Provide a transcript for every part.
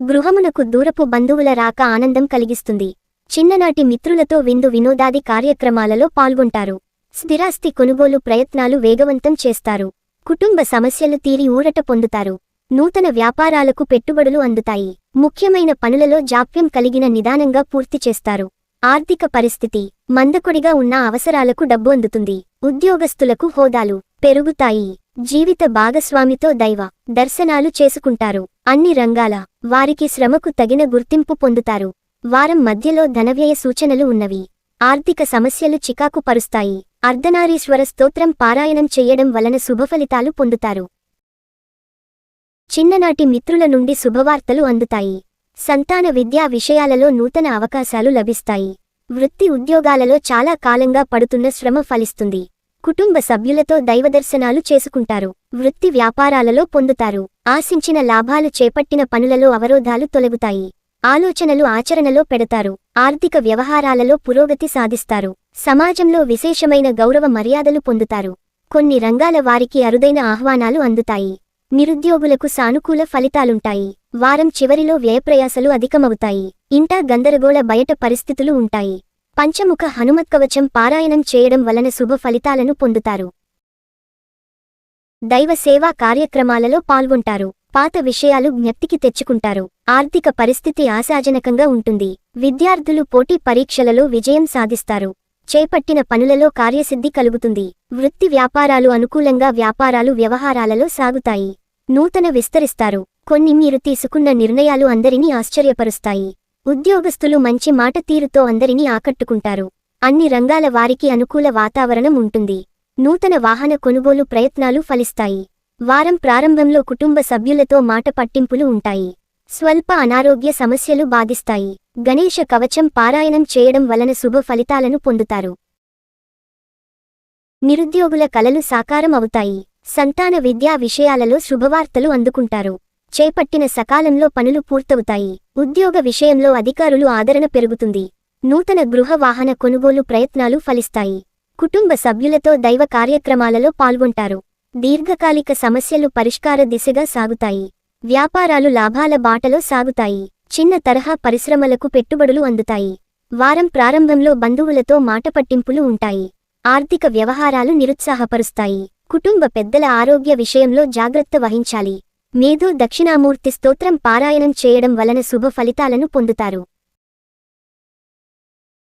గృహమునకు దూరపు బంధువుల రాక ఆనందం కలిగిస్తుంది. చిన్ననాటి మిత్రులతో విందు వినోదాది కార్యక్రమాలలో పాల్గొంటారు. స్థిరాస్తి కొనుగోలు ప్రయత్నాలు వేగవంతం చేస్తారు. కుటుంబ సమస్యలు తీరి ఊరట పొందుతారు. నూతన వ్యాపారాలకు పెట్టుబడులు అందుతాయి. ముఖ్యమైన పనులలో జాప్యం కలిగిన నిదానంగా పూర్తి చేస్తారు. ఆర్థిక పరిస్థితి మందకొడిగా ఉన్న అవసరాలకు డబ్బు అందుతుంది. ఉద్యోగస్తులకు హోదాలు పెరుగుతాయి. జీవిత భాగస్వామితో దైవ దర్శనాలు చేసుకుంటారు. అన్ని రంగాల వారికి శ్రమకు తగిన గుర్తింపు పొందుతారు. వారం మధ్యలో ధనవ్యయ సూచనలు ఉన్నవి. ఆర్థిక సమస్యలు చికాకు పరుస్తాయి అర్ధనారీశ్వర స్తోత్రం పారాయణం చెయ్యడం వలన శుభఫలితాలు పొందుతారు. చిన్ననాటి మిత్రుల నుండి శుభవార్తలు అందుతాయి. సంతాన విద్యా విషయాలలో నూతన అవకాశాలు లభిస్తాయి. వృత్తి ఉద్యోగాలలో చాలా కాలంగా పడుతున్న శ్రమ ఫలిస్తుంది. కుటుంబ సభ్యులతో దైవదర్శనాలు చేసుకుంటారు వృత్తి వ్యాపారాలలో పొందుతారు ఆశించిన లాభాలు చేపట్టిన పనులలో అవరోధాలు తొలగుతాయి ఆలోచనలు ఆచరణలో పెడతారు ఆర్థిక వ్యవహారాలలో పురోగతి సాధిస్తారు సమాజంలో విశేషమైన గౌరవ మర్యాదలు పొందుతారు కొన్ని రంగాల వారికి అరుదైన ఆహ్వానాలు అందుతాయి నిరుద్యోగులకు సానుకూల ఫలితాలుంటాయి వారం చివరిలో వ్యయప్రయాసలు అధికమవుతాయి ఇంటా గందరగోళ బయట పరిస్థితులు ఉంటాయి. పంచముఖ హనుమత్కవచం పారాయణం చేయడం వలన శుభ ఫలితాలను పొందుతారు. దైవ సేవా కార్యక్రమాలలో పాల్గొంటారు. పాత విషయాలు జ్ఞప్తికి తెచ్చుకుంటారు. ఆర్థిక పరిస్థితి ఆశాజనకంగా ఉంటుంది. విద్యార్థులు పోటీ పరీక్షలలో విజయం సాధిస్తారు. చేపట్టిన పనులలో కార్యసిద్ధి కలుగుతుంది. వృత్తి వ్యాపారాలు అనుకూలంగా వ్యాపారాలు వ్యవహారాలలో సాగుతాయి. నూతన విస్తరిస్తారు. కొన్ని మీరు తీసుకున్న నిర్ణయాలు అందరినీ ఆశ్చర్యపరుస్తాయి. ఉద్యోగస్తులు మంచి మాట తీరుతో అందరినీ ఆకట్టుకుంటారు. అన్ని రంగాల వారికి అనుకూల వాతావరణం ఉంటుంది. నూతన వాహన కొనుగోలు ప్రయత్నాలు ఫలిస్తాయి. వారం ప్రారంభంలో కుటుంబ సభ్యులతో మాట పట్టింపులు ఉంటాయి. స్వల్ప అనారోగ్య సమస్యలు బాధిస్తాయి. గణేష కవచం పారాయణం చేయడం వలన శుభ ఫలితాలను పొందుతారు. నిరుద్యోగుల కలలు సాకారం అవుతాయి. సంతాన విద్యా విషయాలలో శుభవార్తలు అందుకుంటారు. చేపట్టిన సకాలంలో పనులు పూర్తవుతాయి. ఉద్యోగ విషయంలో అధికారులు ఆదరణ పెరుగుతుంది. నూతన గృహ వాహన కొనుగోలు ప్రయత్నాలు ఫలిస్తాయి. కుటుంబ సభ్యులతో దైవ కార్యక్రమాలలో పాల్గొంటారు. దీర్ఘకాలిక సమస్యలు పరిష్కార దిశగా సాగుతాయి. వ్యాపారాలు లాభాల బాటలో సాగుతాయి. చిన్న తరహా పరిశ్రమలకు పెట్టుబడులు అందుతాయి. వారం ప్రారంభంలో బంధువులతో మాటపట్టింపులు ఉంటాయి. ఆర్థిక వ్యవహారాలు నిరుత్సాహపరుస్తాయి. కుటుంబ పెద్దల ఆరోగ్య విషయంలో జాగ్రత్త వహించాలి. మేధో దక్షిణామూర్తి స్తోత్రం పారాయణం చేయడం వలన శుభ ఫలితాలను పొందుతారు.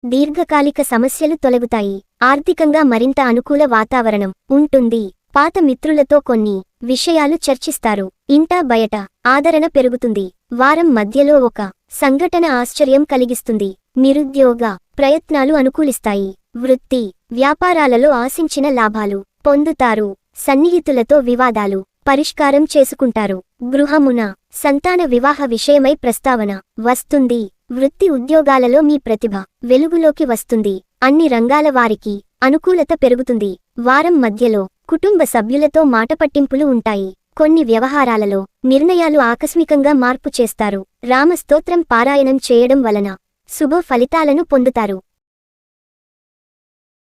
దీర్ఘకాలిక సమస్యలు తొలగుతాయి. ఆర్థికంగా మరింత అనుకూల వాతావరణం ఉంటుంది. పాత మిత్రులతో కొన్ని విషయాలు చర్చిస్తారు. ఇంటా బయట ఆదరణ పెరుగుతుంది. వారం మధ్యలో ఒక సంఘటన ఆశ్చర్యం కలిగిస్తుంది. నిరుద్యోగ ప్రయత్నాలు అనుకూలిస్తాయి. వృత్తి వ్యాపారాలలో ఆశించిన లాభాలు పొందుతారు. సన్నిహితులతో వివాదాలు పరిష్కారం చేసుకుంటారు. గృహమున సంతాన వివాహ విషయమై ప్రస్తావన వస్తుంది. వృత్తి ఉద్యోగాలలో మీ ప్రతిభ వెలుగులోకి వస్తుంది. అన్ని రంగాల వారికి అనుకూలత పెరుగుతుంది. వారం మధ్యలో కుటుంబ సభ్యులతో మాటపట్టింపులు ఉంటాయి. కొన్ని వ్యవహారాలలో నిర్ణయాలు ఆకస్మికంగా మార్పు చేస్తారు. రామస్తోత్రం పారాయణం చేయడం వలన శుభ ఫలితాలను పొందుతారు.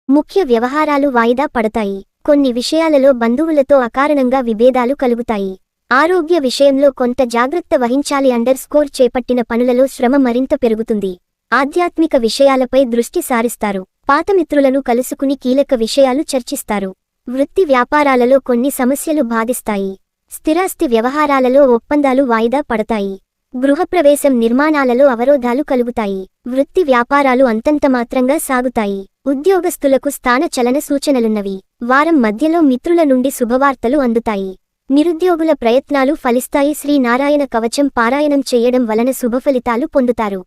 ముఖ్య వ్యవహారాలు వాయిదా పడతాయి. కొన్ని విషయాలలో బంధువులతో అకారణంగా విభేదాలు కలుగుతాయి. ఆరోగ్య విషయంలో కొంత జాగ్రత్త వహించాలి అండర్ స్కోర్ చేపట్టిన పనులలో శ్రమ మరింత పెరుగుతుంది. ఆధ్యాత్మిక విషయాలపై దృష్టి సారిస్తారు. పాతమిత్రులను కలుసుకుని కీలక విషయాలు చర్చిస్తారు. వృత్తి వ్యాపారాలలో కొన్ని సమస్యలు బాధిస్తాయి. స్థిరాస్తి వ్యవహారాలలో ఒప్పందాలు వాయిదా పడతాయి. గృహప్రవేశం నిర్మాణాలలో అవరోధాలు కలుగుతాయి. వృత్తి వ్యాపారాలు అంతంతమాత్రంగా సాగుతాయి. ఉద్యోగస్తులకు స్థాన చలన సూచనలున్నవి. వారం మధ్యలో మిత్రుల నుండి శుభవార్తలు అందుతాయి. నిరుద్యోగుల ప్రయత్నాలు ఫలిస్తాయి. శ్రీ నారాయణ కవచం పారాయణం చేయడం వలన శుభఫలితాలు పొందుతారు.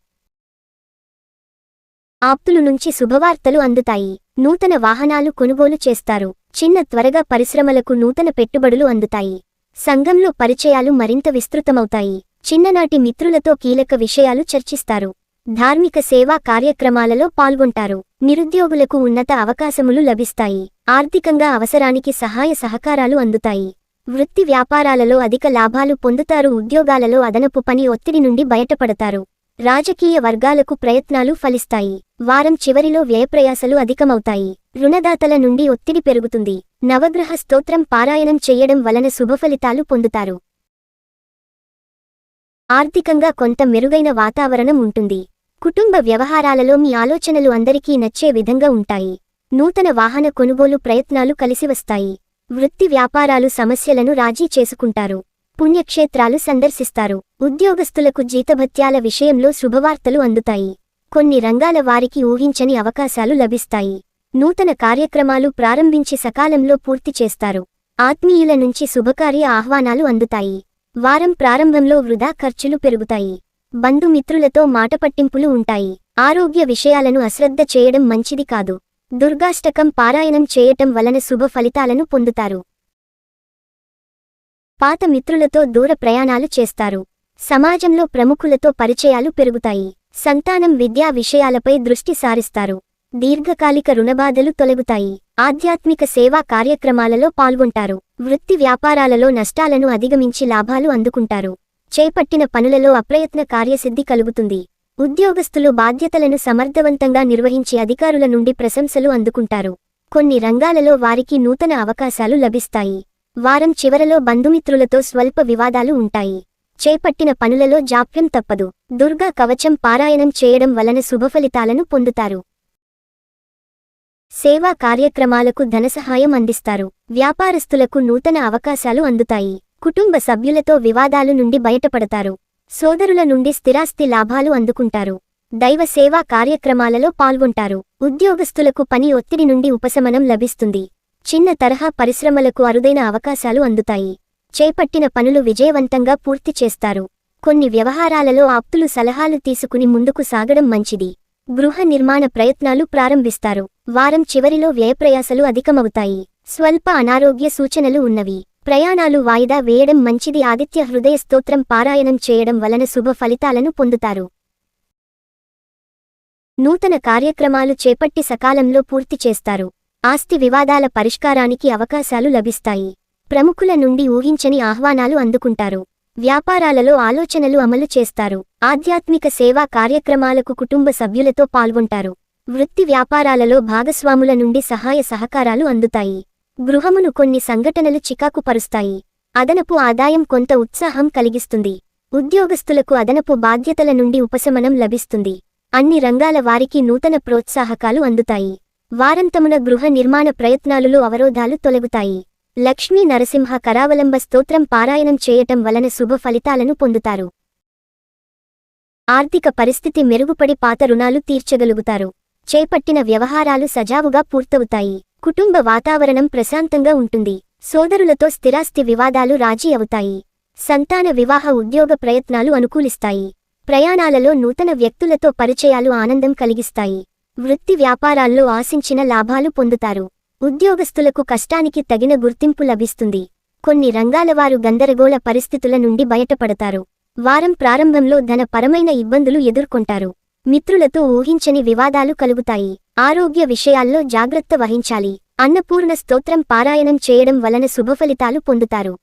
ఆప్తులు నుంచి శుభవార్తలు అందుతాయి. నూతన వాహనాలు కొనుగోలు చేస్తారు. చిన్న త్వరగా పరిశ్రమలకు నూతన పెట్టుబడులు అందుతాయి. సంఘంలో పరిచయాలు మరింత విస్తృతమవుతాయి. చిన్ననాటి మిత్రులతో కీలక విషయాలు చర్చిస్తారు. ధార్మిక సేవా కార్యక్రమాలలో పాల్గొంటారు. నిరుద్యోగులకు ఉన్నత అవకాశములు లభిస్తాయి. ఆర్థికంగా అవసరానికి సహాయ సహకారాలు అందుతాయి. వృత్తి వ్యాపారాలలో అధిక లాభాలు పొందుతారు. ఉద్యోగాలలో అదనపు పని ఒత్తిడి నుండి బయటపడతారు. రాజకీయ వర్గాలకు ప్రయత్నాలు ఫలిస్తాయి. వారం చివరిలో వ్యయప్రయాసలు అధికమవుతాయి. రుణదాతల నుండి ఒత్తిడి పెరుగుతుంది. నవగ్రహ స్తోత్రం పారాయణం చెయ్యడం వలన శుభఫలితాలు పొందుతారు. ఆర్థికంగా కొంత మెరుగైన వాతావరణం ఉంటుంది. కుటుంబ వ్యవహారాలలో మీ ఆలోచనలు అందరికీ నచ్చే విధంగా ఉంటాయి. నూతన వాహన కొనుగోలు ప్రయత్నాలు కలిసివస్తాయి వృత్తి వ్యాపారాలు సమస్యలను రాజీ చేసుకుంటారు. పుణ్యక్షేత్రాలు సందర్శిస్తారు. ఉద్యోగస్తులకు జీతభత్యాల విషయంలో శుభవార్తలు అందుతాయి. కొన్ని రంగాల వారికి ఊహించని అవకాశాలు లభిస్తాయి. నూతన కార్యక్రమాలు ప్రారంభించి సకాలంలో పూర్తి చేస్తారు. ఆత్మీయుల నుంచి శుభకార్య ఆహ్వానాలు అందుతాయి. వారం ప్రారంభంలో వృధా ఖర్చులు పెరుగుతాయి. బంధుమిత్రులతో మాటపట్టింపులు ఉంటాయి. ఆరోగ్య విషయాలను అశ్రద్ధ చేయడం మంచిది కాదు. దుర్గాష్టకం పారాయణం చేయటం వలన శుభ ఫలితాలను పొందుతారు. పాత మిత్రులతో దూర ప్రయాణాలు చేస్తారు. సమాజంలో ప్రముఖులతో పరిచయాలు పెరుగుతాయి. సంతానం విద్యా విషయాలపై దృష్టి సారిస్తారు. దీర్ఘకాలిక రుణబాధలు తొలగుతాయి. ఆధ్యాత్మిక సేవా కార్యక్రమాలలో పాల్గొంటారు. వృత్తి వ్యాపారాలలో నష్టాలను అధిగమించి లాభాలు అందుకుంటారు. చేపట్టిన పనులలో అప్రయత్న కార్యసిద్ధి కలుగుతుంది. ఉద్యోగస్తులు బాధ్యతలను సమర్థవంతంగా నిర్వహించి అధికారుల నుండి ప్రశంసలు అందుకుంటారు. కొన్ని రంగాలలో వారికి నూతన అవకాశాలు లభిస్తాయి. వారం చివరలో బంధుమిత్రులతో స్వల్ప వివాదాలు ఉంటాయి. చేపట్టిన పనులలో జాప్యం తప్పదు. దుర్గా కవచం పారాయణం చేయడం వలన శుభఫలితాలను పొందుతారు. సేవా కార్యక్రమాలకు ధనసహాయం అందిస్తారు. వ్యాపారస్తులకు నూతన అవకాశాలు అందుతాయి. కుటుంబ సభ్యులతో వివాదాలు నుండి బయటపడతారు. సోదరుల నుండి స్థిరాస్తి లాభాలు అందుకుంటారు. దైవ సేవా కార్యక్రమాలలో పాల్గొంటారు. ఉద్యోగస్తులకు పని ఒత్తిడి నుండి ఉపశమనం లభిస్తుంది. చిన్న తరహా పరిశ్రమలకు అరుదైన అవకాశాలు అందుతాయి. చేపట్టిన పనులు విజయవంతంగా పూర్తి చేస్తారు. కొన్ని వ్యవహారాలలో ఆప్తులు సలహాలు తీసుకుని ముందుకు సాగడం మంచిది. గృహ నిర్మాణ ప్రయత్నాలు ప్రారంభిస్తారు. వారం చివరిలో వ్యయప్రయాసలు అధికమవుతాయి. స్వల్ప అనారోగ్య సూచనలు ఉన్నవి. ప్రయాణాలు వాయిదా వేయడం మంచిది. ఆదిత్య హృదయ స్తోత్రం పారాయణం చేయడం వలన శుభ ఫలితాలను పొందుతారు. నూతన కార్యక్రమాలు చేపట్టి సకాలంలో పూర్తి చేస్తారు. ఆస్తి వివాదాల పరిష్కారానికి అవకాశాలు లభిస్తాయి. ప్రముఖుల నుండి ఊహించని ఆహ్వానాలు అందుకుంటారు. వ్యాపారాలలో ఆలోచనలు అమలు చేస్తారు. ఆధ్యాత్మిక సేవా కార్యక్రమాలకు కుటుంబ సభ్యులతో పాల్గొంటారు. వృత్తి వ్యాపారాలలో భాగస్వాముల నుండి సహాయ సహకారాలు అందుతాయి. గృహమును కొన్ని సంఘటనలు చికాకు పరుస్తాయి అదనపు ఆదాయం కొంత ఉత్సాహం కలిగిస్తుంది. ఉద్యోగస్తులకు అదనపు బాధ్యతల నుండి ఉపశమనం లభిస్తుంది. అన్ని రంగాల వారికి నూతన ప్రోత్సాహకాలు అందుతాయి. వారంతమున గృహ నిర్మాణ ప్రయత్నాలలో అవరోధాలు తొలగుతాయి. లక్ష్మీ నరసింహ కరావలంబ స్తోత్రం పారాయణం చేయటం వలన శుభ ఫలితాలను పొందుతారు. ఆర్థిక పరిస్థితి మెరుగుపడి పాత రుణాలు తీర్చగలుగుతారు. చేపట్టిన వ్యవహారాలు సజావుగా పూర్తవుతాయి. కుటుంబ వాతావరణం ప్రశాంతంగా ఉంటుంది. సోదరులతో స్థిరాస్తి వివాదాలు రాజీ అవుతాయి. సంతాన వివాహ ఉద్యోగ ప్రయత్నాలు అనుకూలిస్తాయి. ప్రయాణాలలో నూతన వ్యక్తులతో పరిచయాలు ఆనందం కలిగిస్తాయి. వృత్తి వ్యాపారాల్లో ఆశించిన లాభాలు పొందుతారు. ఉద్యోగస్తులకు కష్టానికి తగిన గుర్తింపు లభిస్తుంది. కొన్ని రంగాలవారు గందరగోళ పరిస్థితుల నుండి బయటపడతారు. వారం ప్రారంభంలో ధనపరమైన ఇబ్బందులు ఎదుర్కొంటారు. మిత్రులతో ఊహించని వివాదాలు కలుగుతాయి. ఆరోగ్య విషయాల్లో జాగ్రత్త వహించాలి. అన్నపూర్ణ స్తోత్రం పారాయణం చేయడం వలన శుభఫలితాలు పొందుతారు.